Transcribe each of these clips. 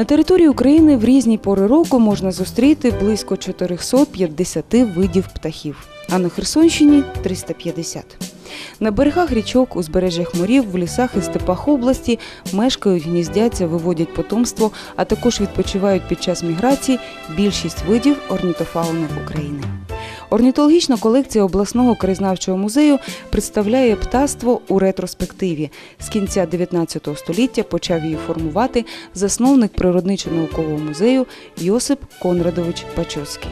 На території України в різні пори року можна зустріти близько 450 видів птахів, а на Херсонщині 350. На берегах річок, узбережжях морів, в лісах і степах області мешкають, гніздяться, виводять потомство, а також відпочивають під час міграції більшість видів орнітофауни України. Орнітологічна колекція обласного краєзнавчого музею представляє птаство у ретроспективі. З кінця 19 століття почав її формувати засновник природничо-наукового музею Йосип Конрадович Пачоцький.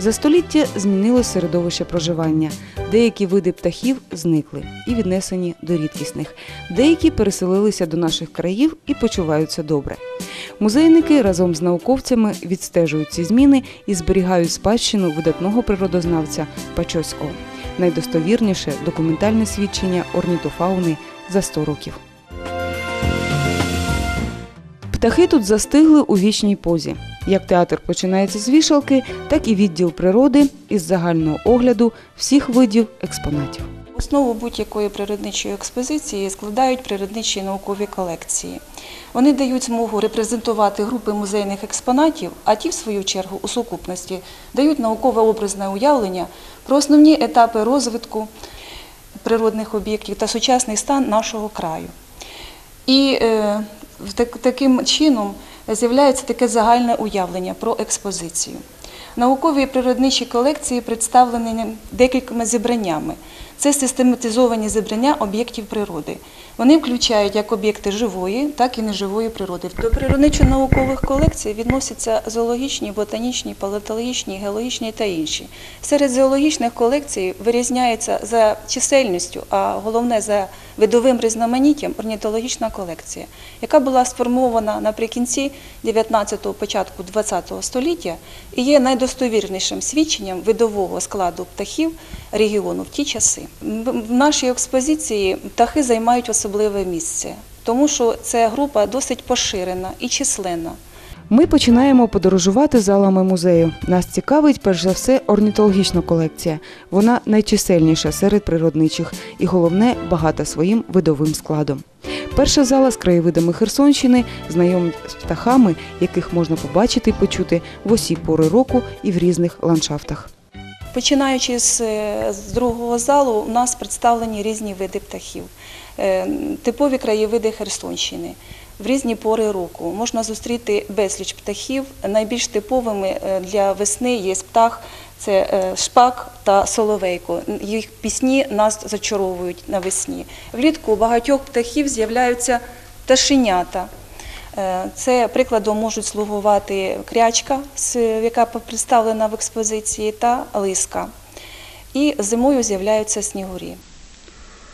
За століття змінилось середовище проживання. Деякі види птахів зникли і віднесені до рідкісних. Деякі переселилися до наших країв і почуваються добре. Музейники разом з науковцями відстежують ці зміни і зберігають спадщину видатного природознавця Пачоцького. Найдостовірніше документальне свідчення орнітофауни за 100 років. Птахи тут застигли у вічній позі. Як театр починається з вішалки, так і відділ природи із загального огляду всіх видів експонатів. Основу будь-якої природничої експозиції складають природничі наукові колекції. Вони дають змогу репрезентувати групи музейних експонатів, а ті, в свою чергу, у сукупності дають наукове образне уявлення про основні етапи розвитку природних об'єктів та сучасний стан нашого краю. І е, таким чином з'являється таке загальне уявлення про експозицію. Наукові і природничі колекції представлені декількома зібраннями. Це систематизовані зібрання об'єктів природи. Вони включають як об'єкти живої, так і неживої природи. До природничо-наукових колекцій відносяться зоологічні, ботанічні, палеонтологічні, геологічні та інші. Серед зоологічних колекцій вирізняється за чисельністю, а головне за видовим різноманіттям орнітологічна колекція, яка була сформована наприкінці 19-го, початку 20-го століття і є найдостовірнішим свідченням видового складу птахів регіону в ті часи. В нашій експозиції птахи займають особливе місце, тому що ця група досить поширена і численна. Ми починаємо подорожувати залами музею. Нас цікавить перш за все орнітологічна колекція. Вона найчисельніша серед природничих і головне багата своїм видовим складом. Перша зала з краєвидами Херсонщини знайомить з птахами, яких можна побачити і почути в усі пори року і в різних ландшафтах. Починаючи з, е, з другого залу, у нас представлені різні види птахів, Е, типові краєвиди Херсонщини. В різні пори року можна зустріти безліч птахів. Найбільш типовими е, для весни є птах це шпак та соловейко. Їх пісні нас зачаровують навесні. Влітку у багатьох птахів з'являються пташенята. Е, Це прикладом можуть слугувати крячка, яка представлена в експозиції, та лиска. І зимою з'являються снігурі.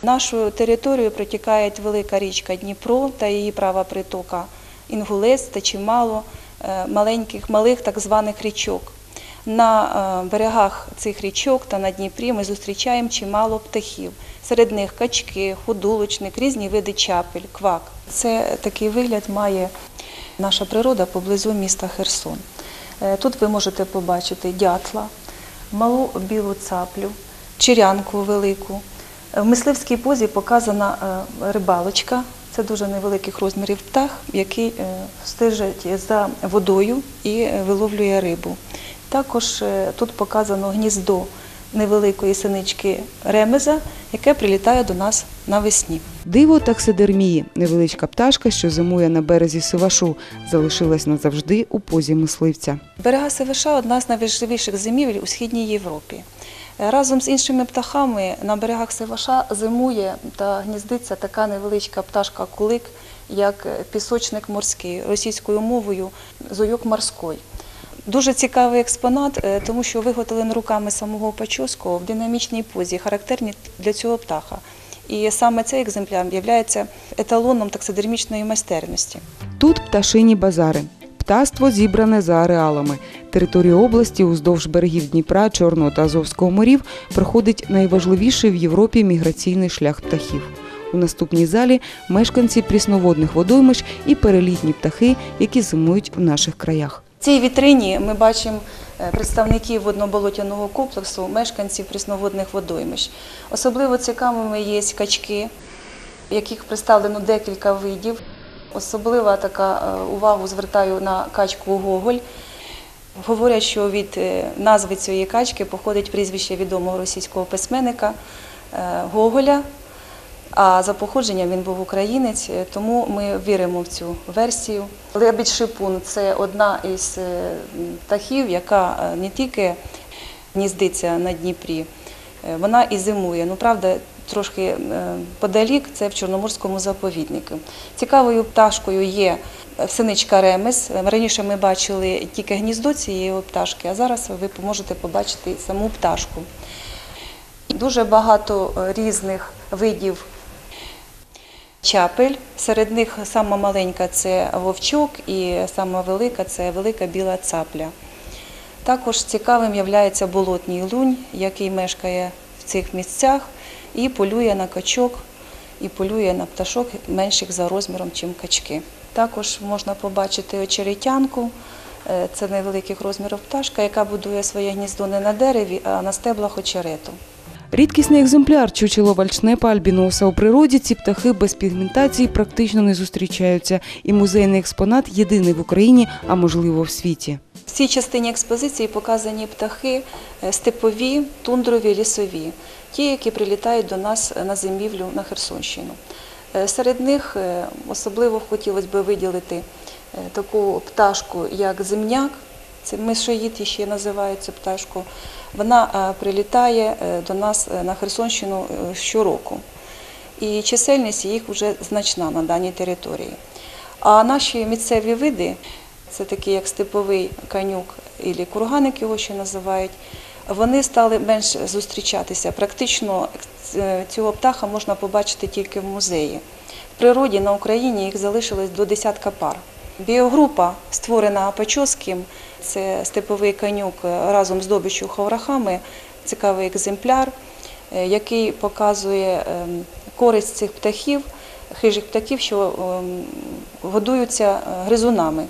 Нашу територію протікає велика річка Дніпро та її права притока Інгулець та чимало е, маленьких, малих так званих річок. На е, берегах цих річок та на Дніпрі ми зустрічаємо чимало птахів. Серед них качки, худулочник, різні види чапель, квак. Це такий вигляд має наша природа поблизу міста Херсон. Е, Тут ви можете побачити дятла, малу білу цаплю, чирянку велику. В мисливській позі показана е, рибалочка. Це дуже невеликих розмірів птах, який е, стежить за водою і е, виловлює рибу. Також е, тут показано гніздо невеликої синички ремеза, яке прилітає до нас навесні. Диво таксидермії невеличка пташка, що зимує на березі Сивашу, залишилась назавжди у позі мисливця. Берега Севиша одна з найважливіших зимівель у східній Європі. Е, Разом з іншими птахами на берегах Севаша зимує та гніздиться така невеличка пташка кулик, як пісочник морський, російською мовою зойок морський. Дуже цікавий експонат, е, тому що виготовлений руками самого Пачовського в динамічній позі, характерні для цього птаха. І саме цей екземпляр є еталоном таксидермічної майстерності. Тут пташині базари. Птаство зібране за ареалами. Територію області уздовж берегів Дніпра, Чорного та Азовського морів проходить найважливіший в Європі міграційний шлях птахів. У наступній залі мешканці прісноводних водоймищ і перелітні птахи, які зимують в наших краях. Цій вітрині ми бачимо е, представників водноболотяного комплексу, мешканців прісноводних водоймищ. Особливо цікавими є качки, яких представлено декілька видів. Особлива така е, увагу звертаю на качку Гоголь. Говорять, що від е, назви цієї качки походить прізвище відомого російського письменника Гоголя. А за походженням він був українець, е, тому ми віримо в цю версію. Лебідь шипун це одна із е, птахів, яка е, не тільки гніздиться на Дніпрі, вона і зимує. Ну, правда, трошки подалік, це в Чорноморському заповіднику. Цікавою пташкою є синичка ремес. Раніше ми бачили тільки гніздо цієї пташки, а зараз ви можете побачити саму пташку. Дуже багато різних видів чапель. Серед них сама маленька це вовчок і сама велика це велика біла цапля. Також цікавим є болотній лунь, який мешкає в цих місцях і полює на качок, і полює на пташок менших за розміром, ніж качки. Також можна побачити очеретянку. Е, Це невеликих розмірів пташка, яка будує своє гніздо не на дереві, а на стеблах очерету. Рідкісний екземпляр чучело вальшнепа альбіноса у природі. Ці птахи без пігментації практично не зустрічаються. І музейний експонат єдиний в Україні, а можливо в світі. В цій частині експозиції показані птахи е, степові, тундрові, лісові, ті, які прилітають до нас на зимівлю на Херсонщину. Е, Серед них е, особливо хотілося б виділити таку пташку, як земняк, це мишоїд ще називають цю пташку. Вона е, прилітає е, до нас е, на Херсонщину щороку. І чисельність їх вже значна на даній території. А наші місцеві види, це такі як степовий канюк і курганик його ще називають, вони стали менш зустрічатися. Практично цього птаха можна побачити тільки в музеї. В природі на Україні їх залишилось до десятка пар. Біогрупа, створена Апачоским, це степовий канюк е, разом з добичю хаврахами, цікавий екземпляр, е, який показує ем, користь цих птахів, хижих птахів, що ем, годуються е, гризунами.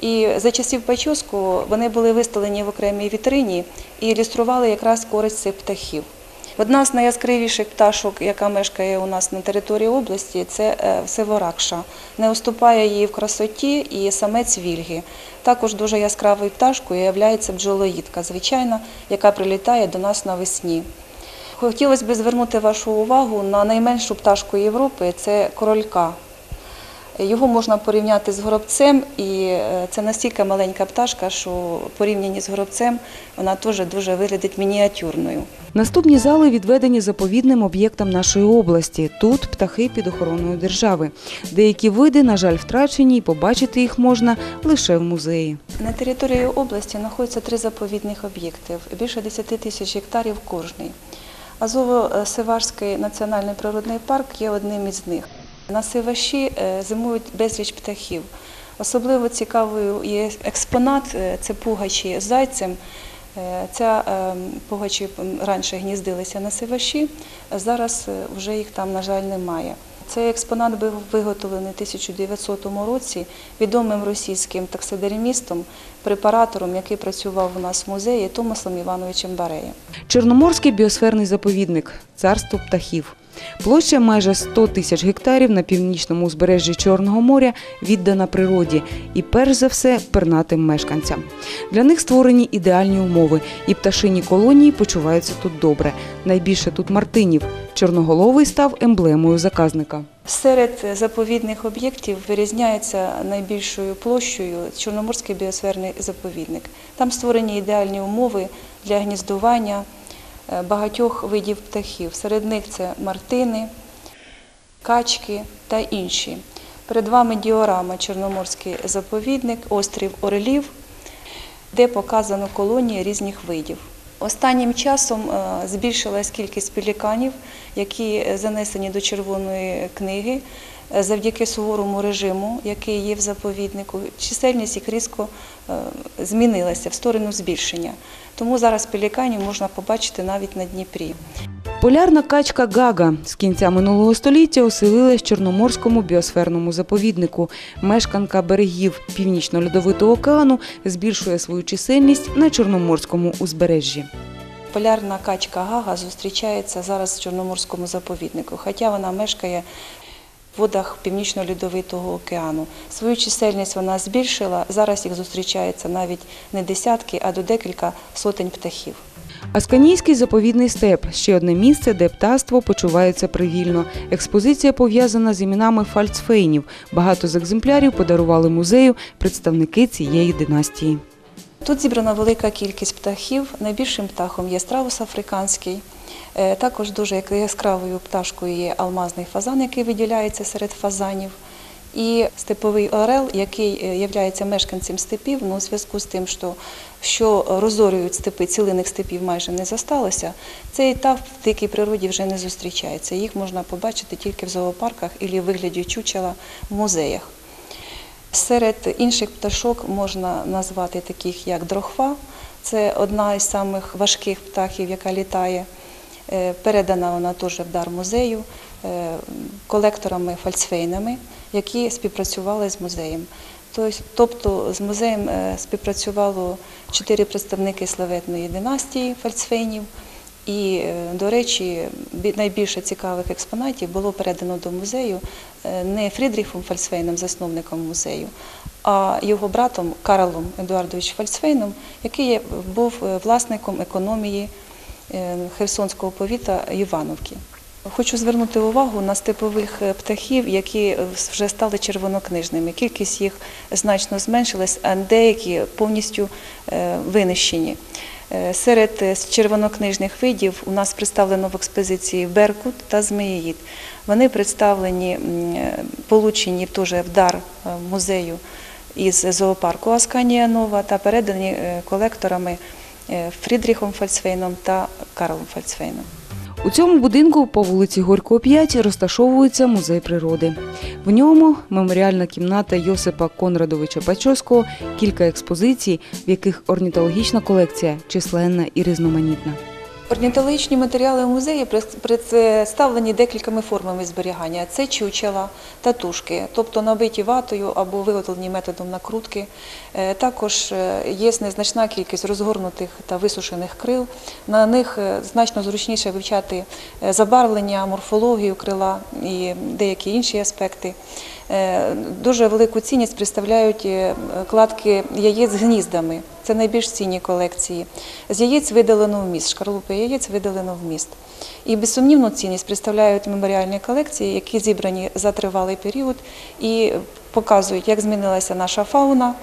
І за часів Пачоску вони були виставлені в окремій вітрині і ілюстрували якраз користь цих птахів. Одна з найяскравіших пташок, яка мешкає у нас на території області, це севоракша. Не уступає їй в красоті і самець вільги. Також дуже яскравою пташкою є бджолоїдка, звичайна, яка прилітає до нас навесні. Хотілося б звернути вашу увагу на найменшу пташку Європи це королька. Його можна порівняти з горобцем, і е, це настільки маленька пташка, що в порівнянні з горобцем вона теж дуже виглядить мініатюрною. Наступні зали відведені заповідним об'єктам нашої області. Тут птахи під охороною держави. Деякі види, на жаль, втрачені, і побачити їх можна лише в музеї. На території області знаходяться три заповідних об'єкти, більше 10 тисяч гектарів кожний. Азово-Сиварський національний природний парк є одним із них. На Сиваші е, зимують безліч птахів. Особливо цікавою є експонат е, це пугачі з зайцем. Е, Ця пугачі раніше гніздилися на Сиваші, зараз вже їх там, на жаль, немає. Цей експонат був виготовлений у 1900 році відомим російським таксидермістом, препаратором, який працював у нас в музеї Томасом Івановичем Бареєм. Чорноморський біосферний заповідник царство птахів. Площа майже 100 тисяч гектарів на північному узбережжі Чорного моря віддана природі і, перш за все, пернатим мешканцям. Для них створені ідеальні умови, і пташині колонії почуваються тут добре. Найбільше тут мартинів. Чорноголовий став емблемою заказника. Серед заповідних об'єктів вирізняється найбільшою площею Чорноморський біосферний заповідник. Там створені ідеальні умови для гніздування багатьох видів птахів. Серед них це мартини, качки та інші. Перед вами діорама Чорноморський заповідник, острів Орлів, де показано колонії різних видів. Останнім часом е, збільшилась кількість пеліканів, які е, занесені до Червоної книги е, завдяки суворому режиму, який є в заповіднику. Чисельність їх різко е, змінилася в сторону збільшення. Тому зараз пеліканів можна побачити навіть на Дніпрі. Полярна качка Гага з кінця минулого століття оселилась в Чорноморському біосферному заповіднику. Мешканка берегів Північно-Льодовитого океану збільшує свою чисельність на Чорноморському узбережжі. Полярна качка Гага зустрічається зараз в Чорноморському заповіднику, хоча вона мешкає водах Північно-Льодовитого океану. Свою чисельність вона збільшила. Зараз їх зустрічається навіть не десятки, а до декілька сотень птахів. Асканійський заповідний степ ще одне місце, де птаство почувається привільно. Експозиція пов'язана з іменами фальцфейнів. Багато з екземплярів подарували музею представники цієї династії. Тут зібрана велика кількість птахів. Найбільшим птахом є страус африканський. Е, Також дуже яскравою пташкою є алмазний фазан, який виділяється серед фазанів. І степовий орел, який є мешканцем степів, ну, у зв'язку з тим, що, що розорюють степи, цілиних степів майже не зосталося, цей тав в дикій природі вже не зустрічається. Їх можна побачити тільки в зоопарках або в вигляді чучела в музеях. Серед інших пташок можна назвати таких як дрохва. Це одна із самих важких птахів, яка літає. Е, Передана вона теж в дар музею е, колекторами-фальцфейнами, які співпрацювали з музеєм. Тобто з музеєм е, співпрацювало чотири представники славетної династії фальцфейнів. І, до речі, найбільше цікавих експонатів було передано до музею не Фрідріхом Фальцфейном, засновником музею, а його братом Карлом Едуардович Фальцфейном, який був власником економії Херсонського повіта Івановки. Хочу звернути увагу на степових е, птахів, які е, вже стали червонокнижними. Кількість їх значно зменшилась, а деякі повністю е, винищені. Е, Серед е, червонокнижних видів у нас представлено в експозиції Беркут та Змеїїд. Вони представлені, е, получені теж в дар е, музею із зоопарку Асканія Нова та передані е, колекторами е, Фрідріхом Фальцвейном та Карлом Фальцвейном У цьому будинку по вулиці Горького 5 розташовується музей природи. В ньому меморіальна кімната Йосипа Конрадовича Пачовського, кілька експозицій, в яких орнітологічна колекція численна і різноманітна. Орнітологічні матеріали в музеї представлені декількома формами зберігання. Це чучела, татушки, тобто набиті ватою або виготовлені методом накрутки. Е, Також е, є незначна кількість розгорнутих та висушених крил. На них е, значно зручніше вивчати забарвлення, морфологію крила і деякі інші аспекти. Е, Дуже велику цінність представляють е, кладки яєць з гніздами. Це найбільш цінні колекції. З яєць видалено вміст, шкарлупи яєць видалено вміст. І безсумнівну цінність представляють меморіальні колекції, які зібрані за тривалий період і показують, як змінилася наша фауна,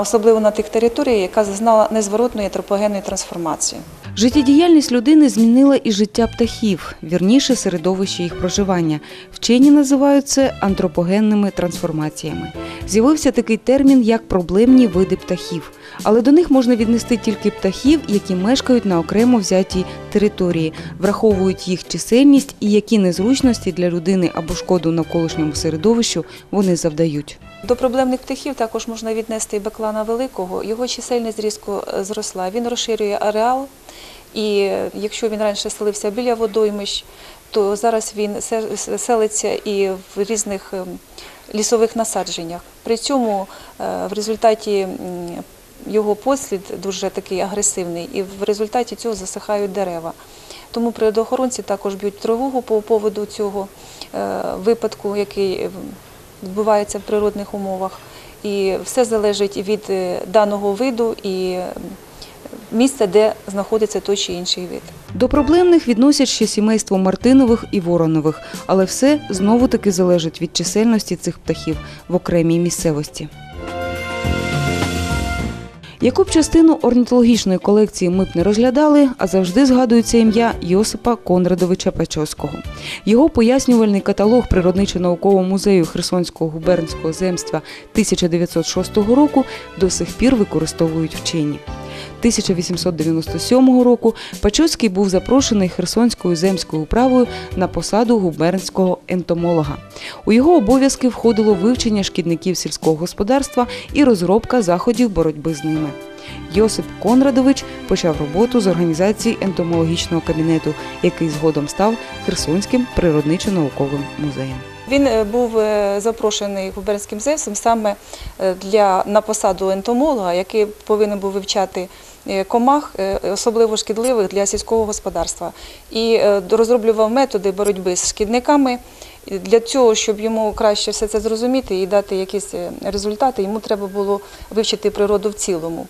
особливо на тих територіях, яка зазнала незворотної антропогенної трансформації. Життєдіяльність людини змінила і життя птахів, вірніше середовище їх проживання. Вчені називають це антропогенними трансформаціями. З'явився такий термін, як проблемні види птахів. Але до них можна віднести тільки птахів, які мешкають на окремо взятій території, враховують їх чисельність і які незручності для людини або шкоду навколишньому середовищу вони завдають. До проблемних птахів також можна віднести і баклана великого. Його чисельність різко е, зросла. Він розширює ареал, і якщо він раніше селився біля водоймищ, то зараз він се- се- селиться і в різних ем, лісових насадженнях. При цьому е, в результаті його послід дуже такий агресивний, і в результаті цього засихають дерева. Тому природоохоронці також б'ють тривогу по поводу цього е, випадку, який е, відбувається в природних умовах. І все залежить від даного виду і е, місця, де знаходиться той чи інший вид. До проблемних відносять ще сімейство Мартинових і Воронових, але все знову таки залежить від чисельності цих птахів в окремій місцевості. Яку б частину орнітологічної колекції ми б не розглядали, а завжди згадується ім'я Йосипа Конрадовича Пачовського. Його пояснювальний каталог природничо-наукового музею Херсонського губернського земства 1906 року до сих пір використовують вчені. 1897 року Пачоцький був запрошений Херсонською земською управою на посаду губернського ентомолога. У його обов'язки входило вивчення шкідників сільського господарства і розробка заходів боротьби з ними. Йосип Конрадович почав роботу з організації ентомологічного кабінету, який згодом став Херсонським природничо-науковим музеєм. Він е, був е, запрошений губернським земством саме е, для, на посаду ентомолога, який повинен був вивчати комах, е, особливо шкідливих для сільського господарства, і е, розроблював методи боротьби з шкідниками. Для цього, щоб йому краще все це зрозуміти і дати якісь е, результати, йому треба було вивчити природу в цілому.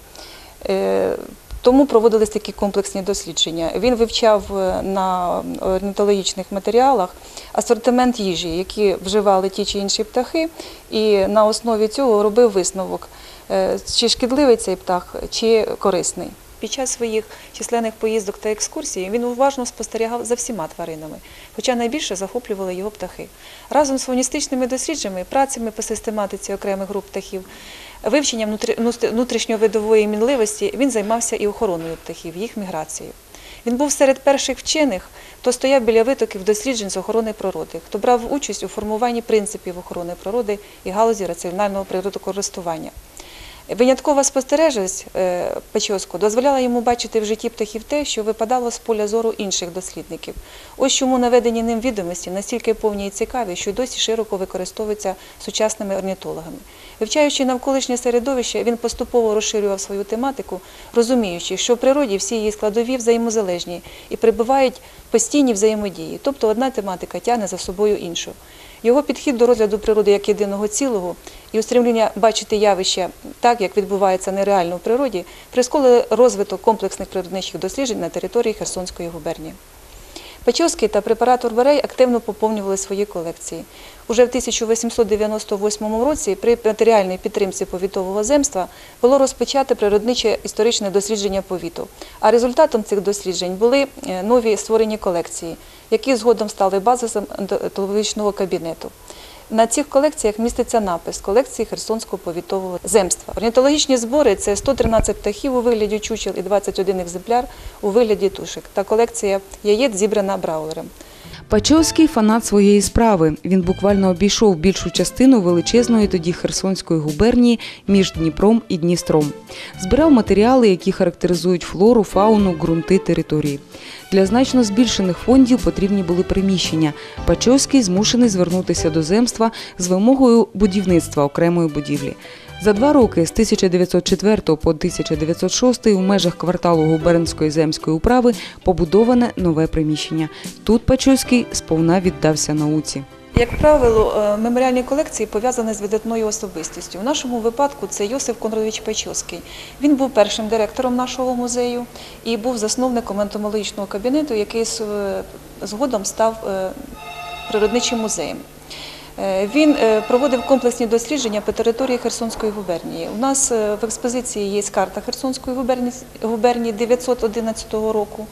Е, Тому проводились такі комплексні дослідження. Він вивчав е, на орнітологічних матеріалах асортимент їжі, які вживали ті чи інші птахи, і на основі цього робив висновок, е, чи шкідливий цей птах, чи корисний. Під час своїх численних поїздок та екскурсій він уважно спостерігав за всіма тваринами, хоча найбільше захоплювали його птахи. Разом з фоністичними дослідженнями, працями по систематиці окремих груп птахів, вивченням внутрі- внутрі- внутрішньовидової мінливості він займався і охороною птахів, їх міграцією. Він був серед перших вчених, хто стояв біля витоків досліджень з охорони природи, хто брав участь у формуванні принципів охорони природи і галузі раціонального природокористування. Виняткова спостережність е, Печоську дозволяла йому бачити в житті птахів те, що випадало з поля зору інших дослідників. Ось чому наведені ним відомості настільки повні і цікаві, що досі широко використовуються сучасними орнітологами. Вивчаючи навколишнє середовище, він поступово розширював свою тематику, розуміючи, що в природі всі її складові взаємозалежні і перебувають в постійній взаємодії, тобто одна тематика тягне за собою іншу. Його підхід до розгляду природи як єдиного цілого і устремління бачити явища так, як відбувається нереально в природі, прискорили розвиток комплексних природничих досліджень на території Херсонської губернії. Печовський та препаратор Берей активно поповнювали свої колекції. Уже в 1898 році при матеріальній підтримці повітового земства було розпочато природниче історичне дослідження повіту. А результатом цих досліджень були е, нові створені колекції, які згодом стали базисом ентологічного кабінету. На цих колекціях міститься напис колекції Херсонського повітового земства. Орнітологічні збори це 113 птахів у вигляді чучел і 21 екземпляр у вигляді тушек. Та колекція яєць зібрана браулером. Пачовський фанат своєї справи. Він буквально обійшов більшу частину величезної тоді Херсонської губернії між Дніпром і Дністром. Збирав матеріали, які характеризують флору, фауну, ґрунти території. Для значно збільшених фондів потрібні були приміщення. Пачовський змушений звернутися до земства з вимогою будівництва окремої будівлі. За два роки з 1904 по 1906 у межах кварталу губернської земської управи побудоване нове приміщення. Тут Пачуський сповна віддався науці. Як правило, е, меморіальні колекції пов'язані з видатною особистістю. У нашому випадку це Йосиф Конрадович Печовський. Він був першим директором нашого музею і був засновником ентомологічного кабінету, який е, згодом став е, природничим музеєм. Е, Він е, проводив комплексні дослідження по території Херсонської губернії. У нас е, в експозиції є карта Херсонської губернії, губернії 911 року.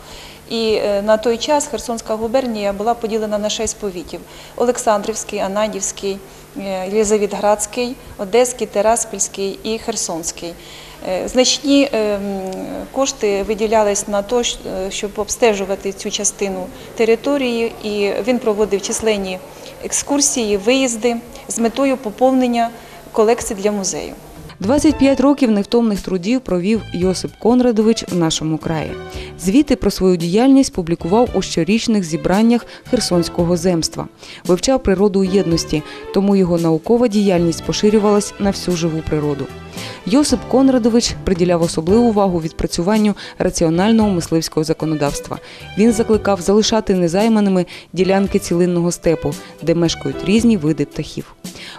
І на той час Херсонська губернія була поділена на шість повітів: Олександрівський, Ананівський, е, Єлизаветградський, Одеський, Тераспільський і Херсонський. Значні кошти виділялись на те, щоб обстежувати цю частину території, і він проводив численні екскурсії, виїзди з метою поповнення колекцій для музею. 25 років невтомних трудів провів Йосип Конрадович в нашому краї. Звіти про свою діяльність публікував у щорічних зібраннях Херсонського земства. Вивчав природу у єдності, тому його наукова діяльність поширювалась на всю живу природу. Йосип Конрадович приділяв особливу увагу відпрацюванню раціонального мисливського законодавства. Він закликав залишати незайманими ділянки цілинного степу, де мешкають різні види птахів.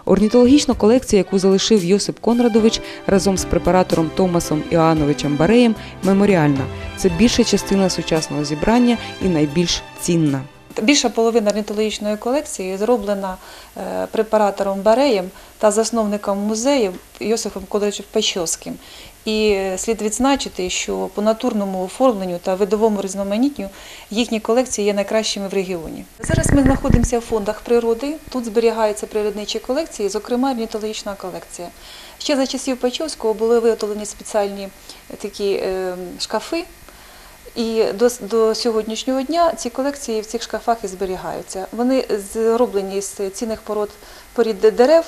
Орнітологічна колекція, яку залишив Йосип Конрадович разом з препаратором Томасом Іоановичем Бареєм, меморіальна. Це більша частина сучасного зібрання і найбільш цінна. Більша половина орнітологічної колекції зроблена е, препаратором Бареєм та засновником музею Йосифом Кодовичем Печовським. І е, слід відзначити, що по натурному оформленню та видовому різноманіттю їхні колекції є найкращими в регіоні. Зараз ми знаходимося в фондах природи. Тут зберігаються природничі колекції, зокрема орнітологічна колекція. Ще за часів Печовського були виготовлені спеціальні такі е, шкафи. І до, до сьогоднішнього дня ці колекції в цих шкафах і зберігаються. Вони зроблені з цінних пород порід дерев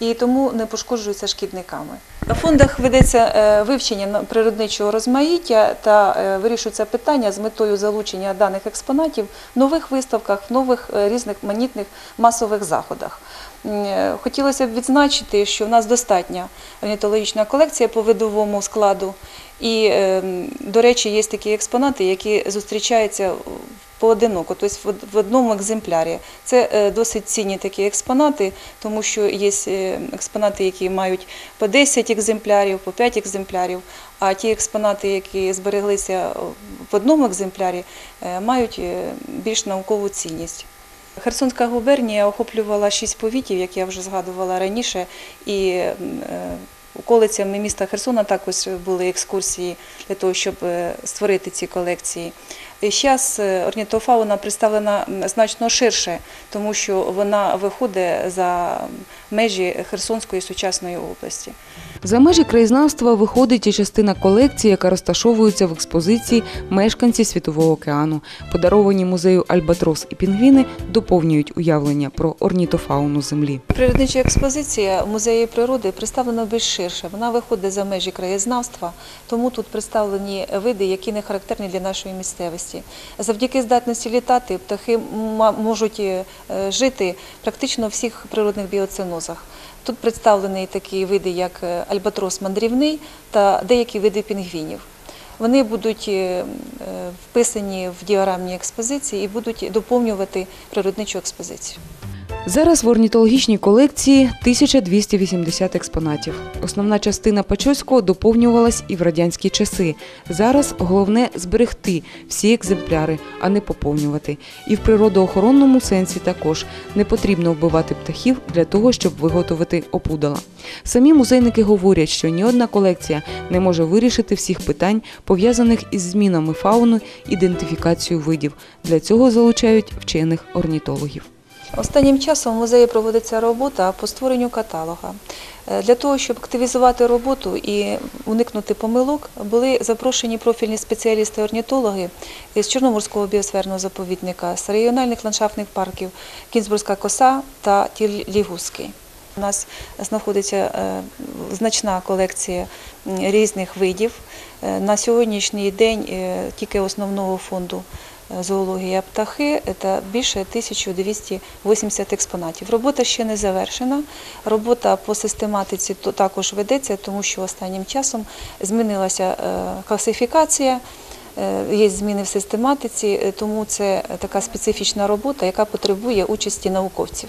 і тому не пошкоджуються шкідниками. На фондах ведеться е, вивчення природничого розмаїття та е, вирішується питання з метою залучення даних експонатів в нових виставках, в нових е, різних манітних масових заходах. Хотілося б відзначити, що в нас достатня орнітологічна колекція по видовому складу. І, е, до речі, є такі експонати, які зустрічаються поодиноко, тобто в одному екземплярі. Це е, досить цінні такі експонати, тому що є е, експонати, які мають по 10 екземплярів, по 5 екземплярів, а ті експонати, які збереглися в одному екземплярі, е, мають більш наукову цінність. Херсонська губернія охоплювала шість повітів, як я вже згадувала раніше, і околицями міста Херсона також були екскурсії для того, щоб е, створити ці колекції. Зараз орнітофауна представлена значно ширше, тому що вона виходить за межі Херсонської сучасної області. За межі краєзнавства виходить і частина колекції, яка розташовується в експозиції Мешканці Світового океану. Подаровані музею Альбатрос і Пінгвіни доповнюють уявлення про орнітофауну землі. Природнича експозиція в музеї природи представлена більш ширше. Вона виходить за межі краєзнавства, тому тут представлені види, які не характерні для нашої місцевості. Завдяки здатності літати птахи можуть е, жити практично в всіх природних біоценозах. Тут представлені такі види, як е, альбатрос мандрівний та деякі види пінгвінів. Вони будуть е, е, вписані в діорамні експозиції і будуть доповнювати природничу експозицію. Зараз в орнітологічній колекції 1280 експонатів. Основна частина Пачоцького доповнювалась і в радянські часи. Зараз головне зберегти всі екземпляри, а не поповнювати. І в природоохоронному сенсі також не потрібно вбивати птахів для того, щоб виготовити опудала. Самі музейники говорять, що ні одна колекція не може вирішити всіх питань, пов'язаних із змінами фауни, ідентифікацією видів. Для цього залучають вчених орнітологів. Останнім часом в музеї проводиться робота по створенню каталога. Е, Для того, щоб активізувати роботу і уникнути помилок, були запрошені профільні спеціалісти-орнітологи з Чорноморського біосферного заповідника, з регіональних ландшафтних парків Кінзбурзька коса та Тіль-Лігузький. У нас знаходиться е, значна колекція різних видів. Е, На сьогоднішній день тільки основного фонду зоологія птахи це більше 1280 експонатів. Робота ще не завершена. Робота по систематиці також ведеться, тому що останнім часом змінилася е, класифікація. Е, Є зміни в систематиці, е, тому це така специфічна робота, яка потребує участі науковців.